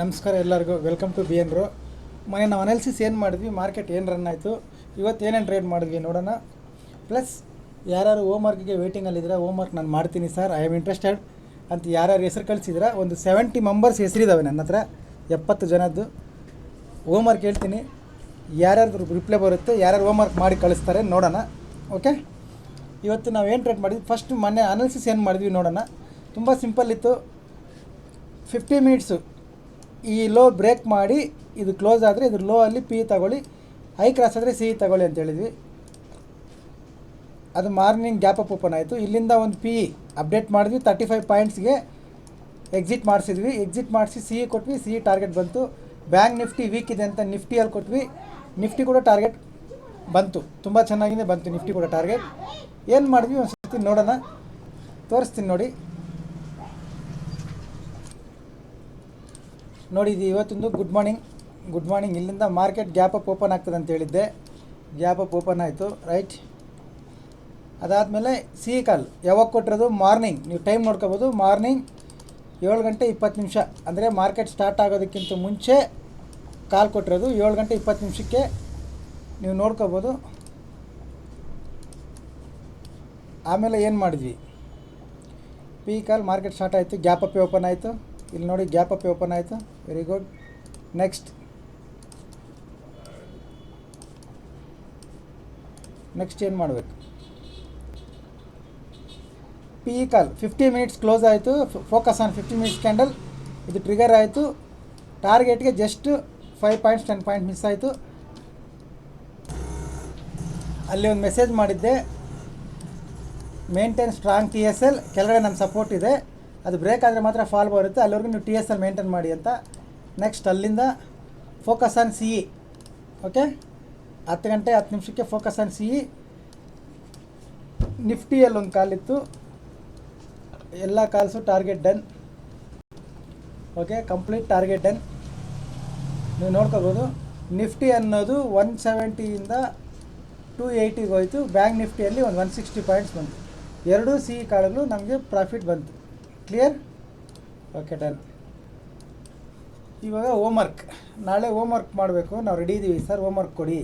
ನಮಸ್ಕಾರ ಎಲ್ಲರಿಗೂ. Welcome to B N ರೋ ಮನೆ ನಾವು ಅನಾಲಿಸಿಸ್ ಏನು ಮಾಡಿದ್ವಿ? ಮಾರ್ಕೆಟ್ ಏನು ರನ್ ಆಯಿತು? ಇವತ್ತು ಏನೇನು ಟ್ರೇಡ್ ಮಾಡಿದ್ವಿ ನೋಡೋಣ. ಪ್ಲಸ್ ಯಾರ್ಯಾರು ಹೋಮ್ ವರ್ಕ್ಗೆ ವೇಟಿಂಗಲ್ಲಿದ್ದೀರಾ ಹೋಮ್ ವರ್ಕ್ ನಾನು ಮಾಡ್ತೀನಿ ಸರ್ ಐ ಆಮ್ ಇಂಟ್ರೆಸ್ಟೆಡ್ ಅಂತ ಯಾರ್ಯಾರು ಹೆಸರು ಕಳಿಸಿದ್ರೆ ಒಂದು ಸೆವೆಂಟಿ ಮೆಂಬರ್ಸ್ ಹೆಸರಿದ್ದಾವೆ ನನ್ನ ಹತ್ರ. ಎಪ್ಪತ್ತು ಜನದ್ದು. ಹೋಮ್ ವರ್ಕ್ ಹೇಳ್ತೀನಿ. ಯಾರ್ಯಾರು ರಿಪ್ಲೈ ಬರುತ್ತೆ, ಯಾರ್ಯಾರು ಹೋಮ್ ವರ್ಕ್ ಮಾಡಿ ಕಳಿಸ್ತಾರೆ ನೋಡೋಣ. ಓಕೆ ಇವತ್ತು ನಾವು ಏನು ಟ್ರೇಡ್ ಮಾಡಿದ್ವಿ? ಫಸ್ಟ್ ಮೊನ್ನೆ ಅನಾಲಿಸಿಸ್ ಏನು ಮಾಡಿದ್ವಿ ನೋಡೋಣ. ತುಂಬ ಸಿಂಪಲ್ ಇತ್ತು. ಫಿಫ್ಟಿ ಮಿನಿಟ್ಸು ಈ ಲೋ ಬ್ರೇಕ್ ಮಾಡಿ ಇದು ಕ್ಲೋಸ್ ಆದರೆ ಇದ್ರ ಲೋ ಅಲ್ಲಿ ಪಿ ತಗೊಳ್ಳಿ. ಹೈ ಕ್ರಾಸ್ ಆದರೆ ಸಿ ತಗೊಳ್ಳಿ ಅಂತ ಹೇಳಿದ್ವಿ. ಅದು ಮಾರ್ನಿಂಗ್ ಗ್ಯಾಪ್ ಅಪ್ ಓಪನ್ ಆಯಿತು. ಇಲ್ಲಿಂದ ಒಂದು ಪಿ ಅಪ್ಡೇಟ್ ಮಾಡಿದ್ವಿ. ತರ್ಟಿ ಫೈವ್ ಪಾಯಿಂಟ್ಸ್ಗೆ ಎಕ್ಸಿಟ್ ಮಾಡಿಸಿದ್ವಿ. ಎಕ್ಸಿಟ್ ಮಾಡಿಸಿ ಸಿ ಕೊಟ್ವಿ. ಸಿ ಟಾರ್ಗೆಟ್ ಬಂತು. ಬ್ಯಾಂಕ್ ನಿಫ್ಟಿ ವೀಕ್ ಇದೆ ಅಂತ ನಿಫ್ಟಿಯಲ್ಲಿ ಕೊಟ್ವಿ. ನಿಫ್ಟಿ ಕೂಡ ಟಾರ್ಗೆಟ್ ಬಂತು. ತುಂಬ ಚೆನ್ನಾಗಿದೆ ಬಂತು ನಿಫ್ಟಿ ಕೂಡ ಟಾರ್ಗೆಟ್ ಏನು ಮಾಡಿದ್ವಿ ಒಂದು ಸರ್ತಿ ನೋಡೋಣ. ತೋರಿಸ್ತೀನಿ ನೋಡಿ. ನೋಡಿ ಇದು ಇವತ್ತೊಂದು ಗುಡ್ ಮಾರ್ನಿಂಗ್ ಗುಡ್ ಮಾರ್ನಿಂಗ್ ಇಲ್ಲಿಂದ ಮಾರ್ಕೆಟ್ ಗ್ಯಾಪ್ ಅಪ್ ಓಪನ್ ಆಗ್ತದೆ ಅಂತ ಹೇಳಿದ್ದೆ. ಗ್ಯಾಪ್ ಅಪ್ ಓಪನ್ ಆಯಿತು ರೈಟ್ ಅದಾದಮೇಲೆ ಸಿ ಕಾಲ್ ಯಾವಾಗ ಕೊಟ್ಟಿರೋದು? ಮಾರ್ನಿಂಗ್ ನೀವು ಟೈಮ್ ನೋಡ್ಕೋಬೋದು. ಮಾರ್ನಿಂಗ್ ಏಳು ಗಂಟೆ ಇಪ್ಪತ್ತು ನಿಮಿಷ. ಅಂದರೆ ಮಾರ್ಕೆಟ್ ಸ್ಟಾರ್ಟ್ ಆಗೋದಕ್ಕಿಂತ ಮುಂಚೆ ಕಾಲ್ ಕೊಟ್ಟಿರೋದು ಏಳು ಗಂಟೆ ಇಪ್ಪತ್ತು ನಿಮಿಷಕ್ಕೆ. ನೀವು ನೋಡ್ಕೋಬೋದು. ಆಮೇಲೆ ಏನು ಮಾಡಿದ್ವಿ? ಪಿ ಕಾಲ್ ಮಾರ್ಕೆಟ್ ಸ್ಟಾರ್ಟ್ ಆಯಿತು ಗ್ಯಾಪ್ ಅಪ್ಪೇ ಓಪನ್ ಆಯಿತು. ಇಲ್ಲಿ ನೋಡಿ, ಗ್ಯಾಪ್ ಅಪ್ ಓಪನ್ ಆಯಿತು. ವೆರಿ ಗುಡ್ ನೆಕ್ಸ್ಟ್ ನೆಕ್ಸ್ಟ್ ಏನು ಮಾಡಬೇಕು? P call fifty minutes close ಆಯಿತು. Focus on fifty minutes candle ಇದು ಟ್ರಿಗರ್ ಆಯಿತು. ಟಾರ್ಗೆಟ್ಗೆ just five points ten point miss ಆಯಿತು. ಅಲ್ಲಿ ಒಂದು ಮೆಸೇಜ್ ಮಾಡಿದ್ದೆ. Maintain strong T S L ಕೆಳಗಡೆ ನಮ್ಮ ಸಪೋರ್ಟ್ ಇದೆ. ಅದು ಬ್ರೇಕ್ ಆದರೆ ಮಾತ್ರ ಫಾಲ್ ಬರುತ್ತೆ ಅಲ್ಲಿವರೆಗೂ ನೀವು ಟಿ ಎಸ್ ಎಲ್ ಮೇಂಟೈನ್ ಮಾಡಿ ಅಂತ. ನೆಕ್ಸ್ಟ್ ಅಲ್ಲಿಂದ focus on C E okay ಹತ್ತು ಗಂಟೆ ಹತ್ತು ನಿಮಿಷಕ್ಕೆ ಫೋಕಸ್ ಆನ್ ಸಿ ಇ ನಿಫ್ಟಿಯಲ್ಲಿ ಒಂದು ಕಾಲಿತ್ತು ಎಲ್ಲ calls target done okay complete target done ನೀವು ನೋಡ್ಕೋಬೋದು. ನಿಫ್ಟಿ ಅನ್ನೋದು ಒನ್ ಸೆವೆಂಟಿಯಿಂದ ಟು ಏಯ್ಟಿಗೆ ಹೋಯಿತು. ಬ್ಯಾಂಕ್ ನಿಫ್ಟಿಯಲ್ಲಿ ಒಂದು ಒನ್ ಸಿಕ್ಸ್ಟಿ ಪಾಯಿಂಟ್ಸ್ ಬಂತು. ಎರಡೂ ಸಿ ಕಾಳುಗಳು ನಮಗೆ ಪ್ರಾಫಿಟ್ ಬಂತು. ಕ್ಲಿಯರ್ ಓಕೆ ಡನ್ ಇವಾಗ ಹೋಮ್ ವರ್ಕ್ ನಾಳೆ ಹೋಮ್ ವರ್ಕ್ ಮಾಡಬೇಕು. ನಾವು ರೆಡಿ ಇದ್ದೀವಿ ಸರ್ ಹೋಮ್ ವರ್ಕ್ ಕೊಡಿ.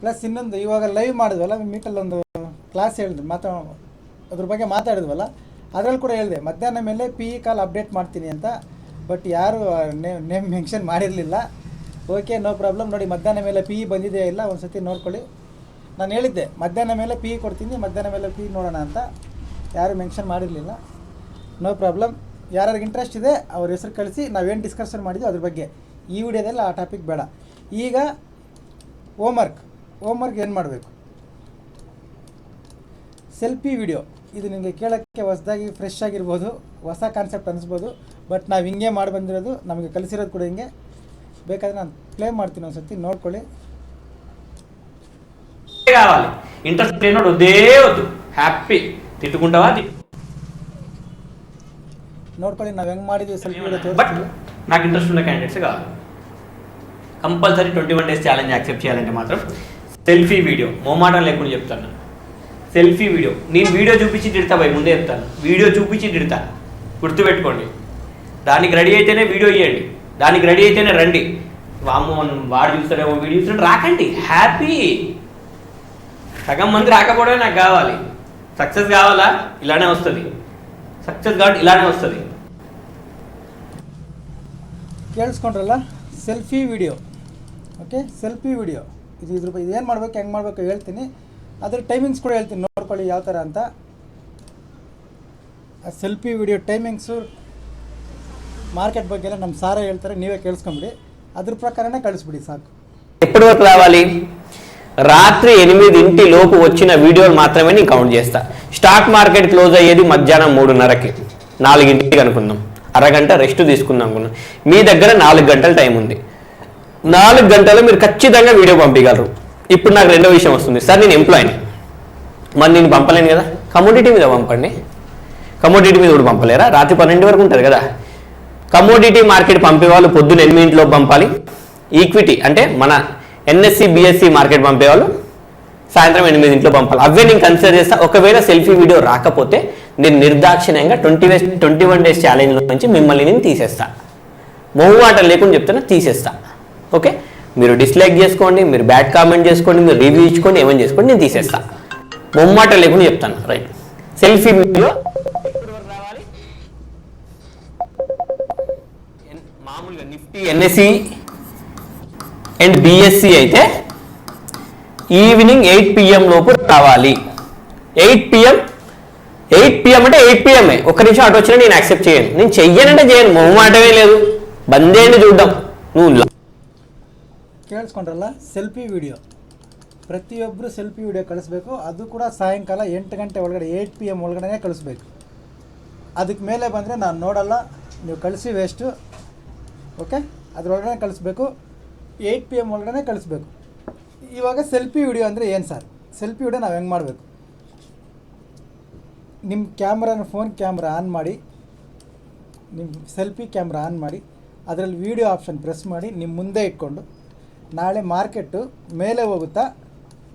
ಪ್ಲಸ್ ಇನ್ನೊಂದು, ಇವಾಗ ಲೈವ್ ಮಾಡಿದ್ವಲ್ಲ ಮೀಟಲ್ಲಿ ಒಂದು ಕ್ಲಾಸ್ ಹೇಳಿದ್ವಿ ಮಾತಾ, ಅದ್ರ ಬಗ್ಗೆ ಮಾತಾಡಿದ್ವಲ್ಲ, ಅದರಲ್ಲಿ ಕೂಡ ಹೇಳಿದೆ. ಮಧ್ಯಾಹ್ನ ಮೇಲೆ ಪಿ ಇ ಕಾಲ್ ಅಪ್ಡೇಟ್ ಮಾಡ್ತೀನಿ ಅಂತ. ಬಟ್ ಯಾರು ನೇಮ್ ನೇಮ್ ಮೆನ್ಷನ್ ಮಾಡಿರಲಿಲ್ಲ. ಓಕೆ ನೋ ಪ್ರಾಬ್ಲಮ್ ನೋಡಿ, ಮಧ್ಯಾಹ್ನ ಮೇಲೆ ಪಿ ಇ ಬಂದಿದೆಯಾ ಇಲ್ಲ ಒಂದು ಸತಿ ನೋಡ್ಕೊಳ್ಳಿ. ನಾನು ಹೇಳಿದ್ದೆ, ಮಧ್ಯಾಹ್ನ ಮೇಲೆ ಪಿ ಇ ಕೊಡ್ತೀನಿ, ಮಧ್ಯಾಹ್ನ ಮೇಲೆ ಪಿ ಇ ನೋಡೋಣ ಅಂತ. ಯಾರು ಮೆನ್ಷನ್ ಮಾಡಿರಲಿಲ್ಲ. ನೋ ಪ್ರಾಬ್ಲಮ್ ಯಾರ್ಯಾರಿಗೆ ಇಂಟ್ರೆಸ್ಟ್ ಇದೆ ಅವ್ರ ಹೆಸರು ಕಳಿಸಿ ನಾವೇನು ಡಿಸ್ಕಷನ್ ಮಾಡಿದ್ವಿ ಅದ್ರ ಬಗ್ಗೆ ಈ ವಿಡಿಯೋದಲ್ಲಿ ಆ ಟಾಪಿಕ್ ಬೇಡ ಈಗ ಹೋಮ್ ವರ್ಕ್ ಹೋಮ್ ವರ್ಕ್ ಏನು ಮಾಡಬೇಕು ಸೆಲ್ಫಿ ವಿಡಿಯೋ ಇದು ನಿಮಗೆ ಕೇಳೋಕ್ಕೆ ಹೊಸದಾಗಿ ಫ್ರೆಶ್ ಆಗಿರ್ಬೋದು ಹೊಸ ಕಾನ್ಸೆಪ್ಟ್ ಅನಿಸ್ಬೋದು ಬಟ್ ನಾವು ಹಿಂಗೆ ಮಾಡಿ ಬಂದಿರೋದು ನಮಗೆ ಕಲಿಸಿರೋದು ಕೂಡ ಹಿಂಗೆ ಬೇಕಾದರೆ ನಾನು ಪ್ಲೇ ಮಾಡ್ತೀನಿ ಒಂದು ಸತಿ ನೋಡ್ಕೊಳ್ಳಿ కావాలి ఇంట్రెస్ట్ లేనోడు వద్దే వద్దు హ్యాపీ తిట్టుకుంటావా ನೋಡ್ಕೊಳ್ಳಿ ನಾವು ಹೆಂಗೆ ಮಾಡಿದ್ವಿ ಸೆಲ್ಫಿ ವಿಡಿಯೋ బట్ ತೋರಿಸ್ತೀವಿ నాకు ఇంట్రెస్ట్ ఉన్న క్యాండిడేట్స్ కావాలి compulsory twenty one days challenge accept చేయాలంటే మాత్రం సెల్ఫీ వీడియో మోమాటం లేకుండా చెప్తాను సెల్ఫీ వీడియో నేను వీడియో చూపించి తిడతా భయ్ ముందే చెప్తాను వీడియో చూపించి తిడతా గుర్తుపెట్టుకోండి దానికి రెడీ అయితేనే వీడియో ఇవ్వండి దానికి రెడీ అయితేనే రండి వాము వాడు చూస్తాడేమో వీడియో చూస్తాడు రాకండి హ్యాపీ సగం మంది రాకపోవడమే నాకు కావాలి సక్సెస్ కావాలా ఇలానే వస్తుంది సక్సెస్ కాబట్టి ఇలానే వస్తుంది ಕೇಳಿಸ್ಕೊಂಡ್ರಲ್ಲ selfie video okay selfie video ಇದು ಇದ್ರ ಬಗ್ಗೆ ಏನು ಮಾಡ್ಬೇಕು ಹೆಂಗೆ ಮಾಡಬೇಕು ಹೇಳ್ತೀನಿ ಅದ್ರ ಟೈಮಿಂಗ್ಸ್ ಕೂಡ ಹೇಳ್ತೀನಿ ನೋಡ್ಕೊಳ್ಳಿ ಯಾವ ಥರ ಅಂತ ಆ ಸೆಲ್ಫಿ ವಿಡಿಯೋ ಟೈಮಿಂಗ್ಸು ಮಾರ್ಕೆಟ್ ಬಗ್ಗೆ ಎಲ್ಲ ನಮ್ಮ ಸಾರ ಹೇಳ್ತಾರೆ ನೀವೇ ಕೇಳಿಸ್ಕೊಂಬಿಡಿ ಅದ್ರ ಪ್ರಕಾರನೇ ಕಳಿಸ್ಬಿಡಿ ಸಾಕು ఎప్పటి వరకు రావాలి రాత్రి ఎనిమిదింటి లోపు వచ్చిన వీడియోలు మాత్రమే నేను కౌంట్ చేస్తా స్టాక్ మార్కెట్ క్లోజ్ అయ్యేది మధ్యాహ్నం మూడున్నరకి. నాలుగింటికి అనుకుందాం. అరగంట రెస్ట్ తీసుకుందాం అనుకున్నాం మీ దగ్గర నాలుగు గంటల టైం ఉంది. నాలుగు గంటలు మీరు ఖచ్చితంగా వీడియో పంపించగలరు. ఇప్పుడు నాకు రెండో విషయం వస్తుంది. సార్ నేను ఎంప్లాయీని. మరి నేను పంపలేను కదా. కమోడిటీ మీద పంపండి. కమోడిటీ మీద కూడా పంపలేరా? రాత్రి పన్నెండు వరకు ఉంటుంది కదా. కమోడిటీ మార్కెట్ పంపే వాళ్ళు పొద్దున్న ఎనిమిదింటిలో పంపాలి. ఈక్విటీ అంటే మన ఎన్ఎస్సి బిఎస్సి మార్కెట్ పంపేవాళ్ళు సాయంత్రం ఎనిమిది ఇంట్లో పంపాలి. అవే నేను కన్సిడర్ చేస్తా. ఒకవేళ సెల్ఫీ వీడియో రాకపోతే నేను నిర్దాక్షిణ్యంగా twenty ways twenty one days challenge నుంచి మిమ్మల్ని నేను తీసేస్తా. మొహమాట లేకుండా చెప్తున్నా తీసేస్తా. ఓకే మీరు డిస్లైక్ చేసుకోండి మీరు బ్యాడ్ కామెంట్ చేసుకోండి మీరు రివ్యూ ఇచ్చుకోండి ఏమైనా చేసుకోండి నేను తీసేస్తా. మొహమాట లేకుండా చెప్తాను. రైట్ సెల్ఫీ వీడియో మామూలుగా నిఫ్టీ ఎన్ఎస్సి అండ్ బిఎస్సి అయితే ఈవినింగ్ ఎయిట్ పిఎం లోపు రావాలి ఎయిట్ పిఎం ఎయిట్ పిఎం అంటే ఎయిట్ పిఎంఏ ఒక్క నిమిషం అటు వచ్చినా నేను యాక్సెప్ట్ చేయను నేను చెయ్యనంటే చేయను మొహమాటమే లేదు బందేండి చూద్దాం నువ్వు ల- ಕೇಳಿಸ್ಕೊಂಡ್ರಲ್ಲ ಸೆಲ್ಫಿ ವಿಡಿಯೋ ಪ್ರತಿಯೊಬ್ಬರು ಸೆಲ್ಫಿ ವಿಡಿಯೋ ಕಳಿಸ್ಬೇಕು ಅದು ಕೂಡ ಸಾಯಂಕಾಲ ಎಂಟು ಗಂಟೆ ಒಳಗಡೆ ಏಯ್ಟ್ ಪಿ ಎಮ್ ಒಳಗಡೆ ಕಳಿಸ್ಬೇಕು ಅದಕ್ಕೆ ಮೇಲೆ ಬಂದರೆ ನಾನು ನೋಡಲ್ಲ ನೀವು ಕಳಿಸಿ ವೇಸ್ಟು ಓಕೆ ಅದ್ರೊಳಗಡೆ ಕಳಿಸ್ಬೇಕು ಏಯ್ಟ್ ಪಿ ಎಮ್ ಒಳಗಡೆ ಕಳಿಸ್ಬೇಕು ಇವಾಗ ಸೆಲ್ಫಿ ವಿಡಿಯೋ ಅಂದರೆ ಏನು ಸರ್ ಸೆಲ್ಫಿ ವಿಡಿಯೋ ನಾವು ಹೆಂಗೆ ಮಾಡಬೇಕು? ನಿಮ್ಮ ಕ್ಯಾಮ್ರಾನ ಫೋನ್ ಕ್ಯಾಮ್ರಾ ಆನ್ ಮಾಡಿ ನಿಮ್ಮ ಸೆಲ್ಫಿ ಕ್ಯಾಮ್ರಾ ಆನ್ ಮಾಡಿ, ಅದರಲ್ಲಿ ವೀಡಿಯೋ ಆಪ್ಷನ್ ಪ್ರೆಸ್ ಮಾಡಿ ನಿಮ್ಮ ಮುಂದೆ ಇಟ್ಕೊಂಡು, ನಾಳೆ ಮಾರ್ಕೆಟು ಮೇಲೆ ಹೋಗುತ್ತಾ,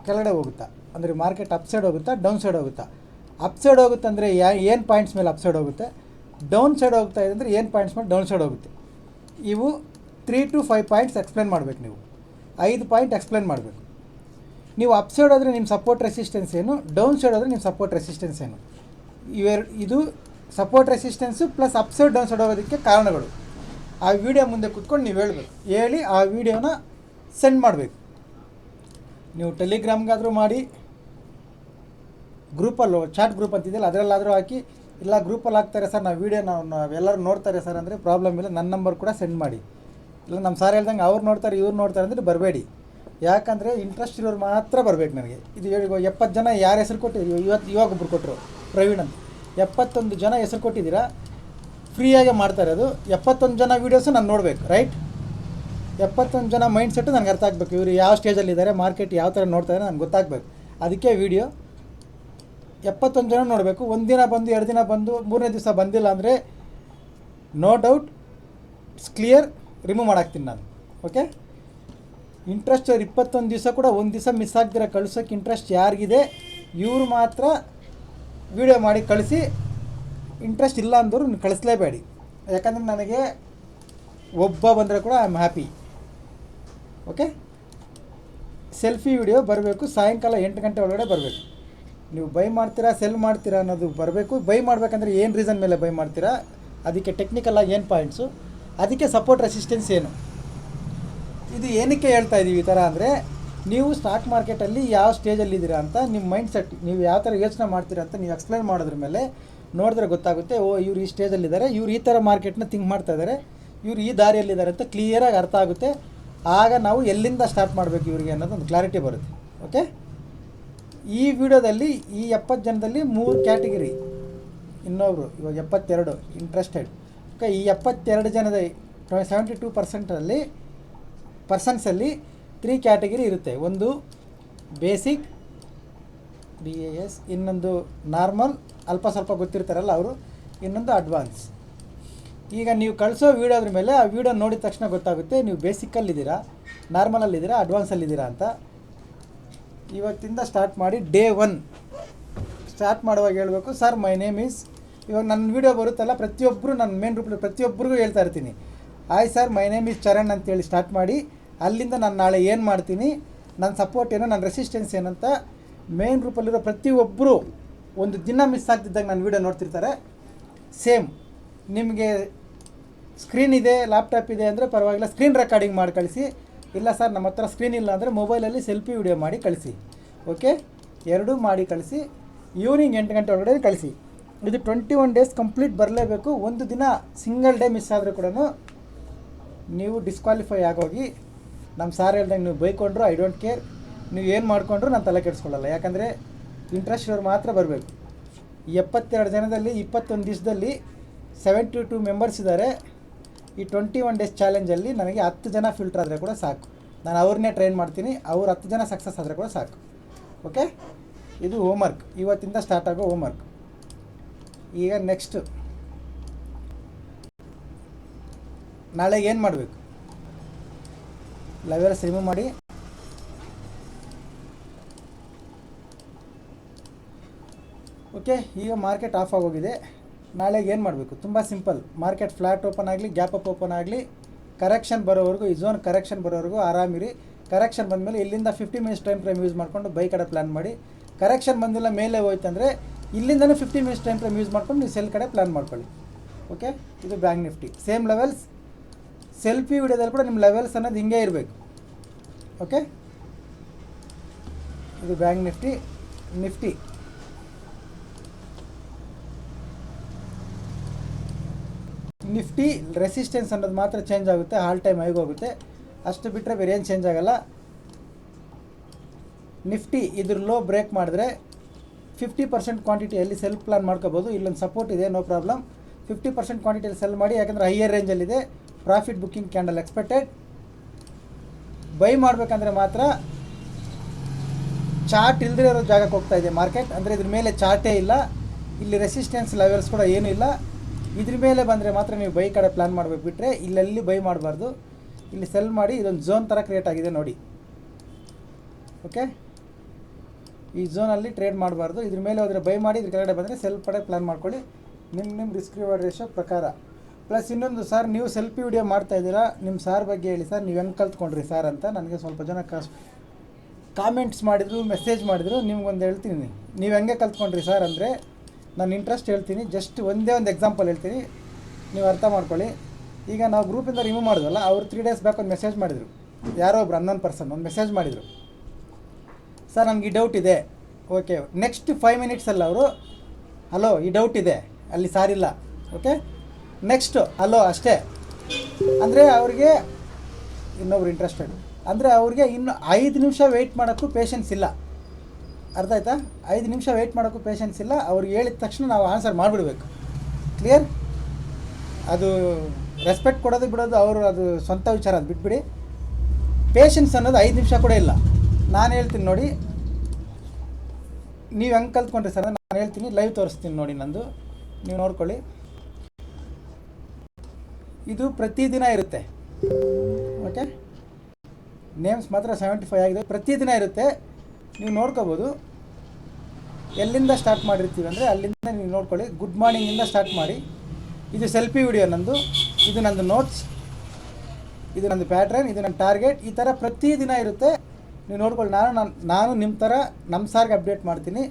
ಕೆಳಗಡೆ ಹೋಗುತ್ತಾ? ಅಂದರೆ ಮಾರ್ಕೆಟ್ ಅಪ್ ಸೈಡ್ ಹೋಗುತ್ತಾ ಡೌನ್ ಸೈಡ್ ಹೋಗುತ್ತಾ? ಅಪ್ ಸೈಡ್ ಹೋಗುತ್ತೆ ಅಂದರೆ ಯಾ, ಏನು ಪಾಯಿಂಟ್ಸ್ ಮೇಲೆ ಅಪ್ ಸೈಡ್ ಹೋಗುತ್ತೆ? ಡೌನ್ ಸೈಡ್ ಹೋಗ್ತಾ ಇದೆ ಅಂದರೆ ಏನು ಪಾಯಿಂಟ್ಸ್ ಮೇಲೆ ಡೌನ್ ಸೈಡ್ ಹೋಗುತ್ತೆ? ಇವು three to five points explain ಮಾಡಬೇಕು ನೀವು. ಐದು ಪಾಯಿಂಟ್ ಎಕ್ಸ್ಪ್ಲೇನ್ ಮಾಡಬೇಕು. ನೀವು ಅಪ್ ಸೈಡ್ ಆದರೆ ನಿಮ್ಮ ಸಪೋರ್ಟ್ ರೆಸಿಸ್ಟೆನ್ಸ್ ಏನು ಡೌನ್ ಸೈಡ್ ಆದರೆ ನಿಮ್ಮ ಸಪೋರ್ಟ್ ರೆಸಿಸ್ಟೆನ್ಸ್ ಏನು. ಇವೆರಡು ಇದು support resistance plus upside downside ಹೋಗೋದಕ್ಕೆ ಕಾರಣಗಳು. ಆ ವಿಡಿಯೋ ಮುಂದೆ ಕುತ್ಕೊಂಡು ನೀವು ಹೇಳಬೇಕು. ಹೇಳಿ ಆ ವಿಡಿಯೋನ ಸೆಂಡ್ ಮಾಡಬೇಕು. ನೀವು ಟೆಲಿಗ್ರಾಮ್ಗಾದರೂ ಮಾಡಿ ಗ್ರೂಪಲ್ಲಿ ಚಾಟ್ ಗ್ರೂಪ್ ಅಂತಿದೆಯಲ್ಲ, ಅದರಲ್ಲಾದರೂ ಹಾಕಿ, ಇಲ್ಲ ಗ್ರೂಪಲ್ಲಿ ಹಾಕ್ತಾರೆ ಸರ್, ನಾವು ವೀಡಿಯೋ ನಾವು ಎಲ್ಲರೂ ನೋಡ್ತಾರೆ ಸರ್ ಅಂದರೆ ಪ್ರಾಬ್ಲಮ್ ಇಲ್ಲ ನನ್ನ ನಂಬರ್ ಕೂಡ ಸೆಂಡ್ ಮಾಡಿ. ಇಲ್ಲ ನಮ್ಮ ಸಾರ್ ಹೇಳ್ದಂಗೆ ಅವ್ರು ನೋಡ್ತಾರೆ, ಇವ್ರು ನೋಡ್ತಾರೆ ಅಂದರೆ ಬರಬೇಡಿ. ಯಾಕಂದರೆ ಇಂಟ್ರೆಸ್ಟ್ ಇರೋರು ಮಾತ್ರ ಬರಬೇಕು ನನಗೆ. ಇದು ಹೇಳಿ ಎಪ್ಪತ್ತು ಜನ ಯಾರು ಹೆಸರು ಕೊಟ್ಟಿದ್ದೀವಿ ಇವತ್ತು ಇವಾಗ ಒಬ್ಬರು ಕೊಟ್ಟರು ಪ್ರವೀಣ್ ಅಂತ. ಎಪ್ಪತ್ತೊಂದು ಜನ ಹೆಸರು ಕೊಟ್ಟಿದ್ದೀರಾ, ಫ್ರೀಯಾಗೆ ಮಾಡ್ತಾರೆ ಅದು. ಎಪ್ಪತ್ತೊಂದು ಜನ ವೀಡಿಯೋಸು ನಾನು ನೋಡಬೇಕು ರೈಟ್ ಎಪ್ಪತ್ತೊಂದು ಜನ ಮೈಂಡ್ ಸೆಟ್ಟು ನನಗೆ ಅರ್ಥ ಆಗಬೇಕು. ಇವರು ಯಾವ ಸ್ಟೇಜಲ್ಲಿದ್ದಾರೆ ಮಾರ್ಕೆಟ್ ಯಾವ ಥರ ನೋಡ್ತಾರೆ ನನಗೆ ಗೊತ್ತಾಗಬೇಕು. ಅದಕ್ಕೆ ವೀಡಿಯೋ ಎಪ್ಪತ್ತೊಂದು ಜನ ನೋಡಬೇಕು. ಒಂದಿನ ಬಂದು, ಎರಡು ದಿನ ಬಂದು, ಮೂರನೇ ದಿವಸ ಬಂದಿಲ್ಲ ಅಂದರೆ no doubt it's clear remove ಮಾಡಾಕ್ತೀನಿ ನಾನು. ಓಕೆ ಇಂಟ್ರೆಸ್ಟ್ ಅವ್ರು ಇಪ್ಪತ್ತೊಂದು ದಿವಸ ಕೂಡ ಒಂದು ದಿವಸ ಮಿಸ್ ಆಗ್ದಿರ ಕಳಿಸೋಕೆ ಇಂಟ್ರೆಸ್ಟ್ ಯಾರಿಗಿದೆ, ಇವರು ಮಾತ್ರ ವಿಡಿಯೋ ಮಾಡಿ ಕಳಿಸಿ ಇಂಟ್ರೆಸ್ಟ್ ಇಲ್ಲ ಅಂದರು ಕಳಿಸ್ಲೇಬೇಡಿ. ಯಾಕಂದರೆ ನನಗೆ ಒಬ್ಬ ಬಂದರೆ ಕೂಡ I am happy okay selfie video ಬರಬೇಕು, ಸಾಯಂಕಾಲ ಎಂಟು ಗಂಟೆ ಒಳಗಡೆ ಬರಬೇಕು. ನೀವು ಬೈ ಮಾಡ್ತೀರಾ ಸೆಲ್ ಮಾಡ್ತೀರಾ ಅನ್ನೋದು ಬರಬೇಕು. ಬೈ ಮಾಡಬೇಕಂದ್ರೆ ಏನು ರೀಸನ್ ಮೇಲೆ ಬೈ ಮಾಡ್ತೀರಾ? ಅದಕ್ಕೆ ಟೆಕ್ನಿಕಲಾಗಿ ಏನು ಪಾಯಿಂಟ್ಸು ಅದಕ್ಕೆ ಸಪೋರ್ಟ್ ರೆಸಿಸ್ಟೆನ್ಸ್ ಏನು? ಇದು ಏನಕ್ಕೆ ಹೇಳ್ತಾ ಇದ್ದೀವಿ ಈ ಥರ ಅಂದರೆ, ನೀವು ಸ್ಟಾಕ್ ಮಾರ್ಕೆಟಲ್ಲಿ ಯಾವ ಸ್ಟೇಜಲ್ಲಿದ್ದೀರಾ ಅಂತ ನಿಮ್ಮ ಮೈಂಡ್ ಸೆಟ್ ನೀವು ಯಾವ ಥರ ಯೋಚನೆ ಮಾಡ್ತೀರಾ ಅಂತ ನೀವು ಎಕ್ಸ್ಪ್ಲೈನ್ ಮಾಡೋದ್ರ ಮೇಲೆ ನೋಡಿದ್ರೆ ಗೊತ್ತಾಗುತ್ತೆ, ಓ, ಇವ್ರು ಈ ಸ್ಟೇಜಲ್ಲಿದ್ದಾರೆ ಇವ್ರು ಈ ಥರ ಮಾರ್ಕೆಟ್ನ ಥಿಂಕ್ ಮಾಡ್ತಾ ಇದ್ದಾರೆ, ಇವ್ರು ಈ ದಾರಿಯಲ್ಲಿದ್ದಾರೆ ಅಂತ ಕ್ಲಿಯರಾಗಿ ಅರ್ಥ ಆಗುತ್ತೆ. ಆಗ ನಾವು ಎಲ್ಲಿಂದ ಸ್ಟಾರ್ಟ್ ಮಾಡಬೇಕು ಇವರಿಗೆ ಅನ್ನೋದು ಒಂದು ಕ್ಲಾರಿಟಿ ಬರುತ್ತೆ. ಓಕೆ ಈ ವಿಡಿಯೋದಲ್ಲಿ ಈ ಎಪ್ಪತ್ತು ಜನದಲ್ಲಿ ಮೂರು ಕ್ಯಾಟಗಿರಿ ಇನ್ನೊಬ್ರು, ಇವಾಗ ಎಪ್ಪತ್ತೆರಡು ಇಂಟ್ರೆಸ್ಟೆಡ್ ಓಕೆ ಈ ಎಪ್ಪತ್ತೆರಡು ಜನದ ಸೆವೆಂಟಿ ಟೂ ಪರ್ಸೆಂಟಲ್ಲಿ ಪರ್ಸನ್ಸಲ್ಲಿ ತ್ರೀ ಕ್ಯಾಟಗಿರಿ ಇರುತ್ತೆ. ಒಂದು ಬೇಸಿಕ್ ಬಿ ಎ ಎಸ್ ಇನ್ನೊಂದು ನಾರ್ಮಲ್ ಅಲ್ಪ ಸ್ವಲ್ಪ ಗೊತ್ತಿರ್ತಾರಲ್ಲ ಅವರು, ಇನ್ನೊಂದು ಅಡ್ವಾನ್ಸ್ ಈಗ ನೀವು ಕಳಿಸೋ ವೀಡಿಯೋದ್ರ ಮೇಲೆ, ಆ ವೀಡಿಯೋ ನೋಡಿದ ತಕ್ಷಣ ಗೊತ್ತಾಗುತ್ತೆ ನೀವು ಬೇಸಿಕ್ಕಲ್ಲಿದ್ದೀರಾ ನಾರ್ಮಲಲ್ಲಿದ್ದೀರಾ ಅಡ್ವಾನ್ಸಲ್ಲಿದ್ದೀರಾ ಅಂತ. ಇವತ್ತಿಂದ ಸ್ಟಾರ್ಟ್ ಮಾಡಿ ಡೇ ಒನ್ ಸ್ಟಾರ್ಟ್ ಮಾಡುವಾಗ ಹೇಳಬೇಕು ಸರ್ ಮೈ ನೇಮ್ ಈಸ್ ಇವಾಗ ನನ್ನ ವೀಡಿಯೋ ಬರುತ್ತಲ್ಲ ಪ್ರತಿಯೊಬ್ಬರು ನನ್ನ ಮೇನ್ ರೂಪಲ್ಲಿ ಪ್ರತಿಯೊಬ್ಬರಿಗೂ ಹೇಳ್ತಾ ಇರ್ತೀನಿ. Hi sir my name is Charan ಅಂತೇಳಿ ಸ್ಟಾರ್ಟ್ ಮಾಡಿ, ಅಲ್ಲಿಂದ ನಾನು ನಾಳೆ ಏನು ಮಾಡ್ತೀನಿ ನನ್ನ ಸಪೋರ್ಟ್ ಏನು ನನ್ನ ರೆಸಿಸ್ಟೆನ್ಸ್ ಏನಂತ ಮೇನ್ ರೂಪಲ್ಲಿರೋ ಪ್ರತಿಯೊಬ್ಬರು ಒಂದು ದಿನ ಮಿಸ್ ಆಗ್ತಿದ್ದಾಗ ನನ್ನ ವೀಡಿಯೋ ನೋಡ್ತಿರ್ತಾರೆ. ಸೇಮ್ ನಿಮಗೆ ಸ್ಕ್ರೀನ್ ಇದೆ ಲ್ಯಾಪ್ಟಾಪ್ ಇದೆ ಅಂದರೆ ಪರವಾಗಿಲ್ಲ ಸ್ಕ್ರೀನ್ ರೆಕಾರ್ಡಿಂಗ್ ಮಾಡಿ ಕಳಿಸಿ. ಇಲ್ಲ ಸರ್ ನಮ್ಮ ಹತ್ರ ಸ್ಕ್ರೀನ್ ಇಲ್ಲ ಅಂದರೆ ಮೊಬೈಲಲ್ಲಿ ಸೆಲ್ಫಿ ವಿಡಿಯೋ ಮಾಡಿ ಕಳಿಸಿ. ಓಕೆ ಎರಡೂ ಮಾಡಿ ಕಳಿಸಿ. ಈವ್ನಿಂಗ್ ಎಂಟು ಗಂಟೆ ಒಳಗಡೆ ಕಳಿಸಿ. ಇದು ಟ್ವೆಂಟಿ ಒನ್ ಡೇಸ್ ಕಂಪ್ಲೀಟ್ ಬರಲೇಬೇಕು. ಒಂದು ದಿನ ಸಿಂಗಲ್ ಡೇ ಮಿಸ್ ಆದರೂ ಕೂಡ ನೀವು ಡಿಸ್ಕ್ವಾಲಿಫೈ ಆಗೋಗಿ ನಮ್ಮ ಸಾರ್ ಹೇಳ್ದಂಗೆ ನೀವು ಬೈಕೊಂಡ್ರು ಐ ಡೋಂಟ್ ಕೇರ್ ನೀವು ಏನು ಮಾಡಿಕೊಂಡ್ರು ನಾನು ತಲೆ ಕೆಡಿಸ್ಕೊಳ್ಳಲ್ಲ. ಯಾಕಂದರೆ ಇಂಟ್ರೆಸ್ಟ್ ಇರೋರು ಮಾತ್ರ ಬರಬೇಕು. ಎಪ್ಪತ್ತೆರಡು ಜನದಲ್ಲಿ, ಇಪ್ಪತ್ತೊಂದು ದಿವಸದಲ್ಲಿ ಸೆವೆಂಟಿ ಟು ಮೆಂಬರ್ಸ್ ಇದ್ದಾರೆ. ಈ ಟ್ವೆಂಟಿ ಒನ್ ಡೇಸ್ ಚಾಲೆಂಜಲ್ಲಿ ನನಗೆ ಹತ್ತು ಜನ ಫಿಲ್ಟರ್ ಆದರೆ ಕೂಡ ಸಾಕು. ನಾನು ಅವ್ರನ್ನೇ ಟ್ರೈನ್ ಮಾಡ್ತೀನಿ. ಅವ್ರು ಹತ್ತು ಜನ ಸಕ್ಸಸ್ ಆದರೆ ಕೂಡ ಸಾಕು. ಓಕೆ ಇದು ಹೋಮ್ವರ್ಕ್ ಇವತ್ತಿಂದ ಸ್ಟಾರ್ಟ್ ಆಗೋ ಹೋಮ್ವರ್ಕ್ ಈಗ ನೆಕ್ಸ್ಟ್ ನಾಳೆಗೆ ಏನು ಮಾಡಬೇಕು? ಲೈವರ್ಸ್ ರಿಮೂವ್ ಮಾಡಿ. ಓಕೆ ಈಗ ಮಾರ್ಕೆಟ್ ಆಫ್ ಆಗೋಗಿದೆ. ನಾಳೆಗೆ ಏನು ಮಾಡಬೇಕು? ತುಂಬ ಸಿಂಪಲ್ ಮಾರ್ಕೆಟ್ ಫ್ಲ್ಯಾಟ್ ಓಪನ್ ಆಗಲಿ ಗ್ಯಾಪ್ ಅಪ್ ಓಪನ್ ಆಗಲಿ ಕರೆಕ್ಷನ್ ಬರೋವರೆಗೂ, ಈ ಝೋನ್ ಕರೆಕ್ಷನ್ ಬರೋವರೆಗೂ ಆರಾಮಿರಿ ಕರೆಕ್ಷನ್ ಬಂದಮೇಲೆ ಇಲ್ಲಿಂದ fifty minutes time frame use ಮಾಡಿಕೊಂಡು ಬೈ ಕಡೆ ಪ್ಲ್ಯಾನ್ ಮಾಡಿ. ಕರೆಕ್ಷನ್ ಬಂದಿಲ್ಲ, ಮೇಲೆ ಹೋಯ್ತಂದರೆ ಇಲ್ಲಿಂದನೂ fifty minutes time frame use ಮಾಡ್ಕೊಂಡು ನೀವು ಸೆಲ್ ಕಡೆ ಪ್ಲ್ಯಾನ್ ಮಾಡ್ಕೊಳ್ಳಿ. ಓಕೆ ಇದು bank Nifty same levels selfie ವಿಡಿಯೋದಲ್ಲಿ ಕೂಡ ನಿಮ್ಮ ಲೆವೆಲ್ಸ್ ಅನ್ನೋದು ಹಿಂಗೆ ಇರಬೇಕು. ಓಕೆ ಇದು bank Nifty Nifty Nifty resistance ಅನ್ನೋದು ಮಾತ್ರ ಚೇಂಜ್ ಆಗುತ್ತೆ ಹಾಲ್ ಟೈಮ್ ಹೋಗುತ್ತೆ. ಅಷ್ಟು ಬಿಟ್ಟರೆ ಬೇರೆ ಏನು ಚೇಂಜ್ ಆಗಲ್ಲ. ನಿಫ್ಟಿ ಇದ್ರ ಲೋ ಬ್ರೇಕ್ ಮಾಡಿದ್ರೆ ಫಿಫ್ಟಿ ಪರ್ಸೆಂಟ್ ಕ್ವಾಂಟಿಟಿಯಲ್ಲಿ ಸೆಲ್ ಪ್ಲಾನ್ ಮಾಡ್ಕೋಬೋದು. ಇಲ್ಲೊಂದು ಸಪೋರ್ಟ್ ಇದೆ ನೋ ಪ್ರಾಬ್ಲಮ್ ಫಿಫ್ಟಿ ಪರ್ಸೆಂಟ್ ಕ್ವಾಂಟಿಟಿಯಲ್ಲಿ ಸೆಲ್ ಮಾಡಿ, ಯಾಕಂದರೆ higher ರೇಂಜಲ್ಲಿದೆ profit booking candle expected buy ಮಾಡಬೇಕಂದ್ರೆ ಮಾತ್ರ ಚಾರ್ಟ್ ಇಲ್ಲದೇ ಇರೋ ಜಾಗಕ್ಕೆ ಹೋಗ್ತಾ ಇದೆ ಮಾರ್ಕೆಟ್ ಅಂದರೆ ಇದ್ರ ಮೇಲೆ ಚಾರ್ಟೇ ಇಲ್ಲ. ಇಲ್ಲಿ ರೆಸಿಸ್ಟೆನ್ಸ್ ಲೆವೆಲ್ಸ್ ಕೂಡ ಏನೂ ಇಲ್ಲ. ಇದ್ರ ಮೇಲೆ ಬಂದರೆ ಮಾತ್ರ ನೀವು ಬೈ ಕಡೆ ಪ್ಲ್ಯಾನ್ ಮಾಡಬೇಕು ಬಿಟ್ಟರೆ ಇಲ್ಲೆಲ್ಲಿ ಬೈ ಮಾಡಬಾರ್ದು. ಇಲ್ಲಿ ಸೆಲ್ ಮಾಡಿ, ಇದೊಂದು ಝೋನ್ ಥರ ಕ್ರಿಯೇಟ್ ಆಗಿದೆ ನೋಡಿ. ಓಕೆ ಈ ಝೋನಲ್ಲಿ ಟ್ರೇಡ್ ಮಾಡಬಾರ್ದು. ಇದ್ರ ಮೇಲೆ ಹೋದರೆ ಬೈ ಮಾಡಿ, ಇದ್ರ ಕೆಳಗಡೆ ಬಂದರೆ ಸೆಲ್ ಪಡೆ ಪ್ಲ್ಯಾನ್ ಮಾಡ್ಕೊಳ್ಳಿ. ನಿಮ್ಮ ನಿಮ್ಮ ರಿಸ್ಕ್ ರಿವಾರ್ಡ್ ರೇಷೋ ಪ್ರಕಾರ. ಪ್ಲಸ್ ಇನ್ನೊಂದು ಸರ್ ನೀವು ಸೆಲ್ಫಿ ವಿಡಿಯೋ ಮಾಡ್ತಾ ಇದ್ದೀರಾ? ನಿಮ್ಮ ಸಾರ್ ಬಗ್ಗೆ ಹೇಳಿ ಸರ್ ನೀವು ಹೆಂಗೆ ಕಲ್ತ್ಕೊಂಡ್ರಿ ಸರ್ ಅಂತ. ನನಗೆ ಸ್ವಲ್ಪ ಜನ ಕಾಸ್ ಕಾಮೆಂಟ್ಸ್ ಮಾಡಿದ್ರು ಮೆಸೇಜ್ ಮಾಡಿದ್ರು, ನಿಮ್ಗೊಂದು ಹೇಳ್ತೀನಿ. ನೀವು ಹೆಂಗೆ ಕಲ್ತ್ಕೊಂಡ್ರಿ ಸರ್ ಅಂದರೆ, ನಾನು ಇಂಟ್ರೆಸ್ಟ್ ಹೇಳ್ತೀನಿ. ಜಸ್ಟ್ ಒಂದೇ ಒಂದು ಎಕ್ಸಾಂಪಲ್ ಹೇಳ್ತೀನಿ. ನೀವು ಅರ್ಥ ಮಾಡ್ಕೊಳ್ಳಿ. ಈಗ ನಾವು ಗ್ರೂಪಿಂದ ರಿಮೂವ್ ಮಾಡಿದ್ವಲ್ಲ ಅವ್ರು ತ್ರೀ ಡೇಸ್ ಬ್ಯಾಕ್ ಒಂದು ಮೆಸೇಜ್ ಮಾಡಿದರು. ಯಾರೋ ಒಬ್ರು ಅನ್ನೊನ್ ಪರ್ಸನ್ ಒಂದು ಮೆಸೇಜ್ ಮಾಡಿದರು. ಸರ್ ನನಗೆ ಈ ಡೌಟ್ ಇದೆ. ಓಕೆ ನೆಕ್ಸ್ಟ್ ಫೈವ್ ಮಿನಿಟ್ಸಲ್ಲಿ ಅವರು ಹಲೋ ಈ ಡೌಟ್ ಇದೆ. ಅಲ್ಲಿ ಸಾರಿಲ್ಲ ಓಕೆ ನೆಕ್ಸ್ಟು ಹಲೋ ಅಷ್ಟೇ. ಅಂದರೆ ಅವ್ರಿಗೆ ಇನ್ನೊಬ್ರು ಇಂಟ್ರೆಸ್ಟೆಡ್ ಅಂದರೆ ಅವ್ರಿಗೆ ಇನ್ನು ಐದು ನಿಮಿಷ ವೆಯ್ಟ್ ಮಾಡೋಕ್ಕೂ ಪೇಷನ್ಸ್ ಇಲ್ಲ. ಅರ್ಥ ಆಯ್ತಾ? ಐದು ನಿಮಿಷ ವೆಯ್ಟ್ ಮಾಡೋಕ್ಕೂ ಪೇಷನ್ಸ್ ಇಲ್ಲ. ಅವ್ರಿಗೆ ಹೇಳಿದ ತಕ್ಷಣ ನಾವು ಆನ್ಸರ್ ಮಾಡಿಬಿಡ್ಬೇಕು. ಕ್ಲಿಯರ್ ಅದು ರೆಸ್ಪೆಕ್ಟ್ ಕೊಡೋದು ಬಿಡೋದು ಅವರು, ಅದು ಸ್ವಂತ ವಿಚಾರ, ಅದು ಬಿಟ್ಬಿಡಿ. ಪೇಷನ್ಸ್ ಅನ್ನೋದು ಐದು ನಿಮಿಷ ಕೂಡ ಇಲ್ಲ. ನಾನು ಹೇಳ್ತೀನಿ ನೋಡಿ. ನೀವು ಹೆಂಗೆ ಕಲ್ತ್ಕೊಂಡ್ರಿ ಸರ್ ನಾನು ಹೇಳ್ತೀನಿ. ಲೈವ್ ತೋರಿಸ್ತೀನಿ ನೋಡಿ ನಂದು. ನೀವು ನೋಡ್ಕೊಳ್ಳಿ. ಇದು ಪ್ರತಿದಿನ ಇರುತ್ತೆ. ಓಕೆ ನೇಮ್ಸ್ ಮಾತ್ರ ಸೆವೆಂಟಿ ಫೈವ್ ಆಗಿದೆ. ಪ್ರತಿದಿನ ಇರುತ್ತೆ. ನೀವು ನೋಡ್ಕೋಬೋದು. ಎಲ್ಲಿಂದ ಸ್ಟಾರ್ಟ್ ಮಾಡಿರ್ತೀವಿ ಅಂದರೆ ಅಲ್ಲಿಂದ ನೀವು ನೋಡ್ಕೊಳ್ಳಿ. ಗುಡ್ ಮಾರ್ನಿಂಗಿಂದ ಸ್ಟಾರ್ಟ್ ಮಾಡಿ. ಇದು ಸೆಲ್ಫಿ ವಿಡಿಯೋ ನಂದು. ಇದು ನಂದು ನೋಟ್ಸ್ ಇದು ನಂದು ಪ್ಯಾಟ್ರನ್ ಇದು ನನ್ನ ಟಾರ್ಗೆಟ್ ಈ ಥರ ಪ್ರತಿದಿನ ಇರುತ್ತೆ. ನೀವು ನೋಡ್ಕೊಳ್ಳಿ, ನಾನು ನಾನು ನಾನು ನಿಮ್ಮ ಥರ ನಮ್ಮ ಸಾರ್ಗೆ ಅಪ್ಡೇಟ್ ಮಾಡ್ತೀನಿ.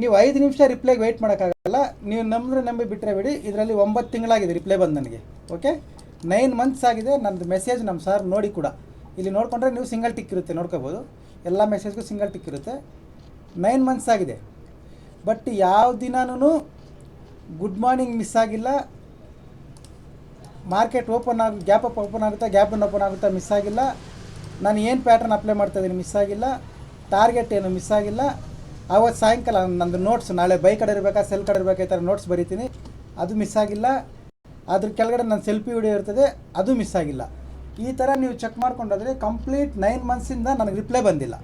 ನೀವು ಐದು ನಿಮಿಷ ರಿಪ್ಲೈಗೆ ವೆಯ್ಟ್ ಮಾಡೋಕ್ಕಾಗಲ್ಲ. ನೀವು ನಂಬಿದ್ರೆ ನಂಬಿ ಬಿಟ್ಟರೆ ಬಿಡಿ, ಇದರಲ್ಲಿ ಒಂಬತ್ತು ತಿಂಗಳಾಗಿದೆ ರಿಪ್ಲೈ ಬಂದು ನನಗೆ. ಓಕೆ ನೈನ್ ಮಂತ್ಸ್ ಆಗಿದೆ ನನ್ನದು ಮೆಸೇಜ್ ನಮ್ಮ ಸಾರ್ ನೋಡಿ ಕೂಡ. ಇಲ್ಲಿ ನೋಡಿಕೊಂಡ್ರೆ ನೀವು ಸಿಂಗಲ್ ಟಿಕ್ ಇರುತ್ತೆ, ನೋಡ್ಕೋಬೋದು. ಎಲ್ಲ ಮೆಸೇಜ್ಗೂ ಸಿಂಗಲ್ ಟಿಕ್ ಇರುತ್ತೆ. ನೈನ್ ಮಂತ್ಸ್ ಆಗಿದೆ. ಬಟ್ ಯಾವ ದಿನನೂ ಗುಡ್ ಮಾರ್ನಿಂಗ್ ಮಿಸ್ ಆಗಿಲ್ಲ. ಮಾರ್ಕೆಟ್ ಓಪನ್ ಆಗಿ ಗ್ಯಾಪ್ ಅಪ್ ಓಪನ್ ಆಗುತ್ತಾ ಗ್ಯಾಪ್ ಅನ್ ಓಪನ್ ಆಗುತ್ತಾ ಮಿಸ್ ಆಗಿಲ್ಲ. ನಾನು ಏನು ಪ್ಯಾಟರ್ನ್ ಅಪ್ಲೈ ಮಾಡ್ತಾ ಇದ್ದೀನಿ ಮಿಸ್ ಆಗಿಲ್ಲ ಟಾರ್ಗೆಟ್ ಏನು ಮಿಸ್ ಆಗಿಲ್ಲ ಆವತ್ತು ಸಾಯಂಕಾಲ ನಂದು ನೋಟ್ಸ್ ನಾಳೆ ಬೈಕ್ ಕಡೆ ಇರಬೇಕಾ ಸೆಲ್ ಕಡೆ ಇರಬೇಕಾ ಈ ಥರ ನೋಟ್ಸ್ ಬರಿತೀನಿ. ಅದು ಮಿಸ್ ಆಗಿಲ್ಲ ಅದ್ರ ಕೆಳಗಡೆ ನನ್ನ ಸೆಲ್ಫಿ ವಿಡಿಯೋ ಇರ್ತದೆ, ಅದು ಮಿಸ್ ಆಗಿಲ್ಲ. ಈ ಥರ ನೀವು ಚೆಕ್ ಮಾಡ್ಕೊಂಡ್ರೆ ಕಂಪ್ಲೀಟ್ ನೈನ್ ಮಂತ್ಸಿಂದ ನನಗೆ ರಿಪ್ಲೈ ಬಂದಿಲ್ಲ.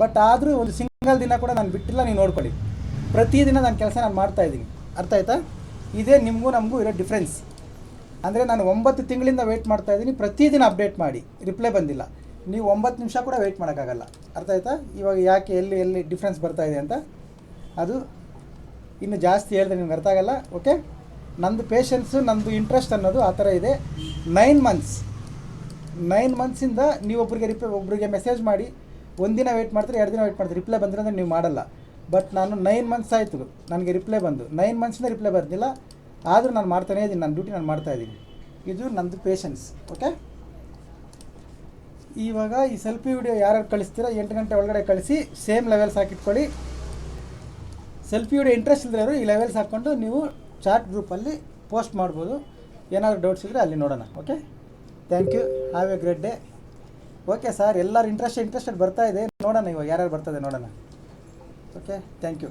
ಬಟ್ ಆದರೂ ಒಂದು ಸಿಂಗಲ್ ದಿನ ಕೂಡ ನಾನು ಬಿಟ್ಟಿಲ್ಲ, ನೀವು ನೋಡ್ಕೊಳ್ಳಿ. ಪ್ರತಿದಿನ ನನ್ನ ಕೆಲಸ ನಾನು ಮಾಡ್ತಾ ಇದ್ದೀನಿ ಅರ್ಥ ಆಯ್ತಾ? ಇದೇ ನಿಮಗೂ ನಮಗೂ ಇರೋ ಡಿಫ್ರೆನ್ಸ್ ಅಂದರೆ ನಾನು ಒಂಬತ್ತು ತಿಂಗಳಿಂದ ವೆಯ್ಟ್ ಮಾಡ್ತಾ ಇದ್ದೀನಿ ಪ್ರತಿದಿನ ಅಪ್ಡೇಟ್ ಮಾಡಿ ರಿಪ್ಲೈ ಬಂದಿಲ್ಲ. ನೀವು ಒಂಬತ್ತು ನಿಮಿಷ ಕೂಡ ವೆಯ್ಟ್ ಮಾಡೋಕ್ಕಾಗಲ್ಲ. ಅರ್ಥ ಆಯ್ತಾ? ಇವಾಗ ಯಾಕೆ ಎಲ್ಲಿ ಎಲ್ಲಿ ಡಿಫ್ರೆನ್ಸ್ ಬರ್ತಾ ಇದೆ ಅಂತ? ಅದು ಇನ್ನು ಜಾಸ್ತಿ ಹೇಳಿದ್ರೆ ನಿಮ್ಗೆ ಅರ್ಥ ಆಗಲ್ಲ ಓಕೆ ನಂದು ಪೇಷನ್ಸು ನಂದು ಇಂಟ್ರೆಸ್ಟ್ ಅನ್ನೋದು ಆ ಥರ ಇದೆ. ನೈನ್ ಮಂತ್ಸ್ ನೈನ್ ಮಂತ್ಸಿಂದ ನೀವು ಒಬ್ರಿಗೆ ರಿಪ್ಲೈ ಒಬ್ರಿಗೆ ಮೆಸೇಜ್ ಮಾಡಿ, ಒಂದಿನ ವೆಯ್ಟ್ ಮಾಡ್ತಾರೆ, ಎರಡು ದಿನ ವೆಯ್ಟ್ ಮಾಡ್ತಾರೆ ರಿಪ್ಲೈ ಬಂದರೆ ಅಂದರೆ ನೀವು ಮಾಡಲ್ಲ. ಬಟ್ ನಾನು ನೈನ್ ಮಂತ್ಸ್ ಆಯಿತು, ನನಗೆ ರಿಪ್ಲೈ ಬಂದು. ನೈನ್ ಮಂತ್ಸಿಂದ ರಿಪ್ಲೈ ಬರ್ತಿಲ್ಲ ಆದರೂ ನಾನು ಮಾಡ್ತಾನೇ ಇದ್ದೀನಿ ನನ್ನ ಡ್ಯೂಟಿ ನಾನು ಮಾಡ್ತಾ ಇದ್ದೀನಿ ಇದು ನಂದು ಪೇಷನ್ಸ್ ಓಕೆ ಇವಾಗ ಈ ಸೆಲ್ಫಿ ವಿಡಿಯೋ ಯಾರ್ಯಾರು ಕಳಿಸ್ತೀರಾ ಎಂಟು ಗಂಟೆ ಒಳಗಡೆ ಕಳಿಸಿ ಸೇಮ್ ಲೆವೆಲ್ಸ್ ಹಾಕಿಟ್ಕೊಳ್ಳಿ. ಸೆಲ್ಫಿ ವಿಡಿಯೋ ಇಂಟ್ರೆಸ್ಟ್ ಇಲ್ಲದೆ ಈ ಲೆವೆಲ್ಸ್ ಹಾಕ್ಕೊಂಡು ನೀವು ಚಾಟ್ ಗ್ರೂಪಲ್ಲಿ ಪೋಸ್ಟ್ ಮಾಡ್ಬೋದು. ಏನಾದರೂ ಡೌಟ್ಸ್ ಇದ್ದರೆ ಅಲ್ಲಿ ನೋಡೋಣ okay thank you have a great day okay sir ಎಲ್ಲರೂ ಇಂಟ್ರೆಸ್ಟ್ ಇಂಟ್ರೆಸ್ಟೆಡ್ ಬರ್ತಾ ಇದೆ. ನೋಡೋಣ ಇವಾಗ ಯಾರ್ಯಾರು ಬರ್ತದೆ ನೋಡೋಣ. Okay thank you